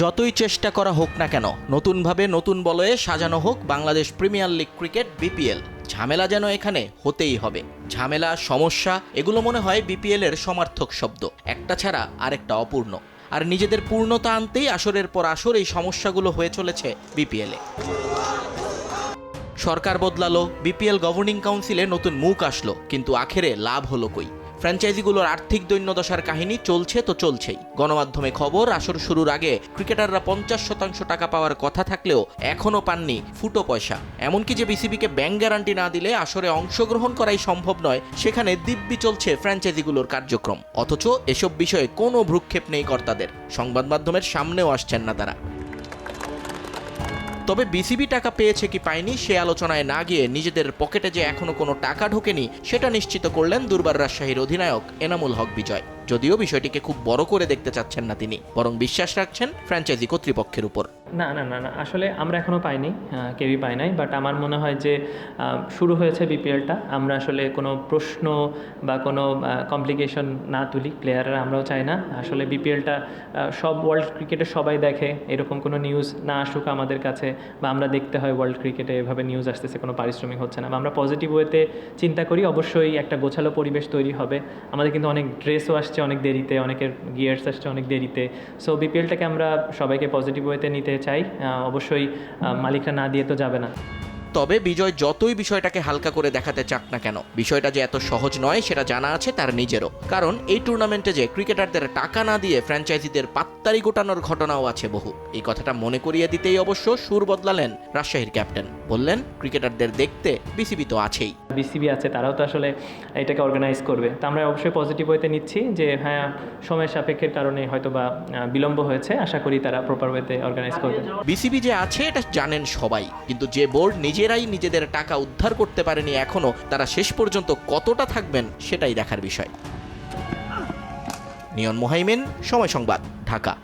যতই চেষ্টা করা হোক না কেন, নতুনভাবে নতুন বলয়ে সাজানো হোক Bangladesh Premier League cricket BPL. ঝামেলা যেন এখানে হতেই হবে। ঝামেলা, সমস্যা, এগুলো মনে হয় বিপিএল এর সমার্থক শব্দ। একটা ছাড়া আরেকটা অপূর্ণ। আর নিজেদের পূর্ণতা আনতেই আসরের পর আসর এই সমস্যাগুলো হয়ে চলেছে বিপিএলে সরকার বদলালো, বিপিএল গভর্নিং কাউন্সিলে নতুন মুখ আসলো, কিন্তু আখেরে লাভ হলো কই? ফ্র্যাঞ্চাইজিগুলোর আর্থিক দৈন্যদশার কাহিনী চলছে তো চলছেই। গণমাধ্যমে খবর, আসর শুরুর আগে ক্রিকেটাররা পঞ্চাশ শতাংশ টাকা পাওয়ার কথা থাকলেও এখনও পাননি ফুটো পয়সা। এমনকি যে বিসিবিকে ব্যাংক গ্যারান্টি না দিলে আসরে অংশগ্রহণ করাই সম্ভব নয়, সেখানে দিব্যি চলছে ফ্র্যাঞ্চাইজিগুলোর কার্যক্রম। অথচ এসব বিষয়ে কোনো ভ্রুক্ষেপ নেই কর্তাদের। সংবাদ মাধ্যমের সামনেও আসছেন না তারা। তবে বিসিবি টাকা পেয়েছে কি পায়নি সে আলোচনায় না গিয়ে নিজেদের পকেটে যে এখনও কোনো টাকা ঢোকেনি, সেটা নিশ্চিত করলেন দুর্বার রাজশাহীর অধিনায়ক এনামুল হক বিজয়। যদিও বিষয়টিকে খুব বড় করে দেখতে চাচ্ছেন না তিনি, বরং বিশ্বাস রাখছেন ফ্র্যাঞ্চাইজি কর্তৃপক্ষের উপর। না না না না, আসলে আমরা এখনও পাইনি কেউই পাই নাই বাট আমার মনে হয় যে শুরু হয়েছে বিপিএলটা, আমরা আসলে কোনো প্রশ্ন বা কোনো কমপ্লিকেশন না তুলি প্লেয়াররা আমরাও চাই না। আসলে বিপিএলটা সব ওয়ার্ল্ড ক্রিকেটে সবাই দেখে, এরকম কোনো নিউজ না আসুক আমাদের কাছে, বা আমরা দেখতে হয় ওয়ার্ল্ড ক্রিকেটে এভাবে নিউজ আসতেছে, কোনো পারিশ্রমিক হচ্ছে না, বা আমরা পজিটিভ ওয়েতে চিন্তা করি, অবশ্যই একটা গোছালো পরিবেশ তৈরি হবে। আমাদের কিন্তু অনেক ড্রেসও আসছে অনেক দেরিতে, অনেকের গিয়ার্স আসছে অনেক দেরিতে। সো বিপিএলটাকে আমরা সবাইকে পজিটিভ ওয়েতে নিতে চাই। অবশ্যই মালিকরা না দিয়ে তো যাবে না। তবে বিজয় যতই বিষয়টাকে হালকা করে দেখাতে চাক না কেন বিষয়টা যে এত সহজ নয় সেটা জানা আছে তার নিজেরও। কারণ এই টুর্নামেন্টে যে ক্রিকেটারদের টাকা না দিয়ে ফ্র্যাঞ্চাইজিদের পাত্তারি গোটানোর ঘটনাও আছে বহু। এই কথাটা মনে করিয়ে দিতেই অবশ্য সুর বদলালেন রাজশাহীর ক্যাপ্টেন বললেন ক্রিকেটারদের দেখতে বিসিবি তো আছেই। বিসিবি আছে তারাও তো আসলে এটাকে অর্গানাইজ করবে। তা আমরা অবশ্যই পজিটিভ ওয়েতে নিচ্ছি যে হ্যাঁ সময়ের সাপেক্ষের কারণে হয়তো বা বিলম্ব হয়েছে। আশা করি তারা প্রপার ওয়েতে অর্গানাইজ করবে। বিসিবি যে আছে এটা জানেন সবাই। কিন্তু যে বোর্ড নিজেরাই নিজেদের টাকা উদ্ধার করতে পারেনি এখনও, তারা শেষ পর্যন্ত কতটা থাকবেন সেটাই দেখার বিষয়। নিয়ন মোহাইমেন, সময় সংবাদ, ঢাকা।